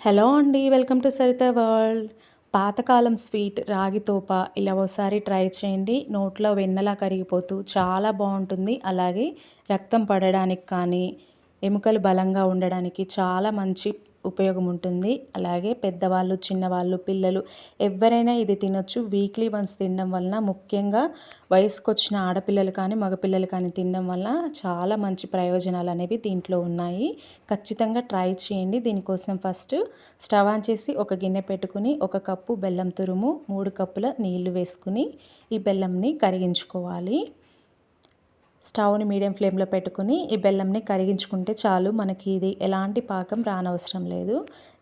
Hello అండి welcome to Saritha world. పాతకాలం sweet రాగితోప ఇలా ఒకసారి ట్రై చేయండి. నోట్లో వెన్నలా కరిగిపోతూ చాలా బాగుంటుంది. అలాగే రక్తం పడడానికి కానీ ఎముకలు బలంగా ఉండడానికి చాలా మంచి ఉపయోగం ఉంటుంది అలాగే పెద్దవాళ్ళు చిన్నవాళ్ళు పిల్లలు ఎవరైనా ఇది తినొచ్చు. వీక్లీ వన్స్ తినడం వలన ముఖ్యంగా వయసుకు వచ్చిన ఆడపిల్లలు కానీ మగపిల్లలు కానీ తినడం వల్ల చాలా మంచి ప్రయోజనాలు అనేవి దీంట్లో ఉన్నాయి. ఖచ్చితంగా ట్రై చేయండి. దీనికోసం ఫస్ట్ స్టవ్ ఆన్ చేసి ఒక గిన్నె పెట్టుకుని ఒక కప్పు బెల్లం తురుము మూడు కప్పుల నీళ్ళు వేసుకుని ఈ బెల్లంని కరిగించుకోవాలి. స్టవ్ని మీడియం ఫ్లేమ్లో పెట్టుకుని ఈ బెల్లంని కరిగించుకుంటే చాలు. మనకి ఇది ఎలాంటి పాకం రానవసరం లేదు.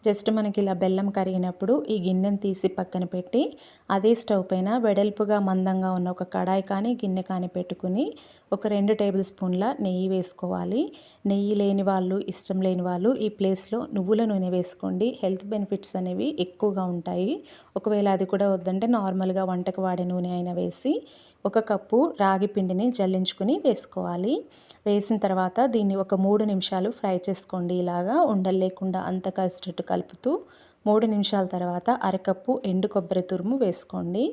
జస్ట్ మనకి ఇలా బెల్లం కరిగినప్పుడు ఈ గిన్నెని తీసి పక్కన పెట్టి అదే స్టవ్ పైన వెడల్పుగా మందంగా ఉన్న ఒక కడాయి కానీ గిన్నె కానీ పెట్టుకుని ఒక రెండు టేబుల్ స్పూన్ల నెయ్యి వేసుకోవాలి. నెయ్యి లేని వాళ్ళు ఇష్టం లేని వాళ్ళు ఈ ప్లేస్లో నువ్వుల నూనె వేసుకోండి. హెల్త్ బెనిఫిట్స్ అనేవి ఎక్కువగా ఉంటాయి. ఒకవేళ అది కూడా వద్దంటే నార్మల్గా వంటకు వాడే నూనె అయినా వేసి ఒక కప్పు రాగి పిండిని జల్లించుకుని వేసుకోవాలి. వేసిన తర్వాత దీన్ని ఒక మూడు నిమిషాలు ఫ్రై చేసుకోండి. ఇలాగా ఉండలు లేకుండా అంత కలిసేటట్టు కలుపుతూ మూడు నిమిషాల తర్వాత అరకప్పు ఎండు కొబ్బరి తురుము వేసుకోండి.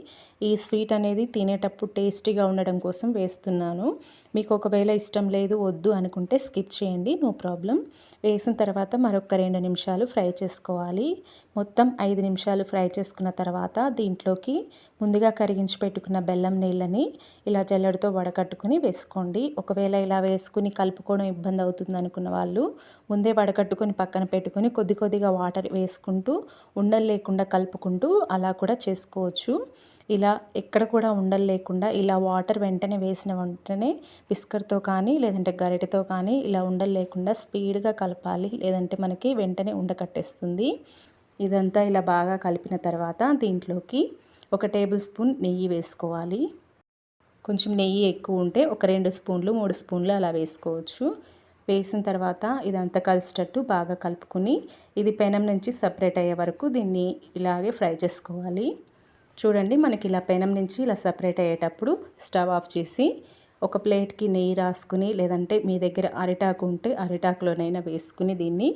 ఈ స్వీట్ అనేది తినేటప్పుడు టేస్టీగా ఉండడం కోసం వేస్తున్నాను. మీకు ఒకవేళ ఇష్టం లేదు వద్దు అనుకుంటే స్కిప్ చేయండి నో ప్రాబ్లం. వేసిన తర్వాత మరొక రెండు నిమిషాలు ఫ్రై చేసుకోవాలి. మొత్తం ఐదు నిమిషాలు ఫ్రై చేసుకున్న తర్వాత దీంట్లోకి ముందుగా కరిగించి పెట్టుకున్న బెల్లం నీళ్ళని ఇలా జల్లెడతో వడకట్టుకుని వేసుకోండి. ఒకవేళ ఇలా వేసి వేసుకుని కలుపుకోవడం ఇబ్బంది అవుతుంది అనుకున్న వాళ్ళు ముందే వడకట్టుకొని పక్కన పెట్టుకొని కొద్ది కొద్దిగా వాటర్ వేసుకుంటూ ఉండలు లేకుండా కలుపుకుంటూ అలా కూడా చేసుకోవచ్చు. ఇలా ఎక్కడ కూడా ఉండలు లేకుండా ఇలా వాటర్ వెంటనే వేసిన వెంటనే బిస్కర్తో కానీ లేదంటే గరిటెతో కానీ ఇలా ఉండలు లేకుండా స్పీడ్గా కలపాలి. లేదంటే మనకి వెంటనే ఉండకట్టేస్తుంది ఇదంతా ఇలా బాగా కలిపిన తర్వాత దీంట్లోకి ఒక టేబుల్ స్పూన్ నెయ్యి వేసుకోవాలి. కొంచెం నెయ్యి ఎక్కువ ఉంటే ఒక రెండు స్పూన్లు మూడు స్పూన్లు అలా వేసుకోవచ్చు. వేసిన తర్వాత ఇదంతా కలిసేటట్టు బాగా కలుపుకుని ఇది పెనం నుంచి సపరేట్ అయ్యే వరకు దీన్ని ఇలాగే ఫ్రై చేసుకోవాలి. చూడండి మనకి ఇలా పెనం నుంచి ఇలా సపరేట్ అయ్యేటప్పుడు స్టవ్ ఆఫ్ చేసి ఒక ప్లేట్కి నెయ్యి రాసుకుని లేదంటే మీ దగ్గర అరిటాకు ఉంటే అరిటాకులోనైనా వేసుకుని దీన్ని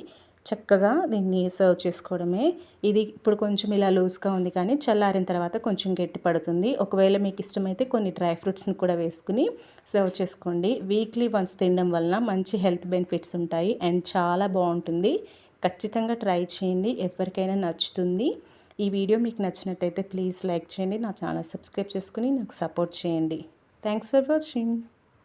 చక్కగా దీన్ని సర్వ్ చేసుకోవడమే. ఇది ఇప్పుడు కొంచెం ఇలా లూజ్గా ఉంది కానీ చల్లారిన తర్వాత కొంచెం గట్టి పడుతుంది. ఒకవేళ మీకు ఇష్టమైతే కొన్ని డ్రై ఫ్రూట్స్ని కూడా వేసుకుని సర్వ్ చేసుకోండి. వీక్లీ వన్స్ తినడం వలన మంచి హెల్త్ బెనిఫిట్స్ ఉంటాయి అండ్ చాలా బాగుంటుంది. ఖచ్చితంగా ట్రై చేయండి. ఎవరికైనా నచ్చుతుంది. ఈ వీడియో మీకు నచ్చినట్టయితే ప్లీజ్ లైక్ చేయండి. నా ఛానల్ సబ్స్క్రైబ్ చేసుకుని నాకు సపోర్ట్ చేయండి. Thanks for watching.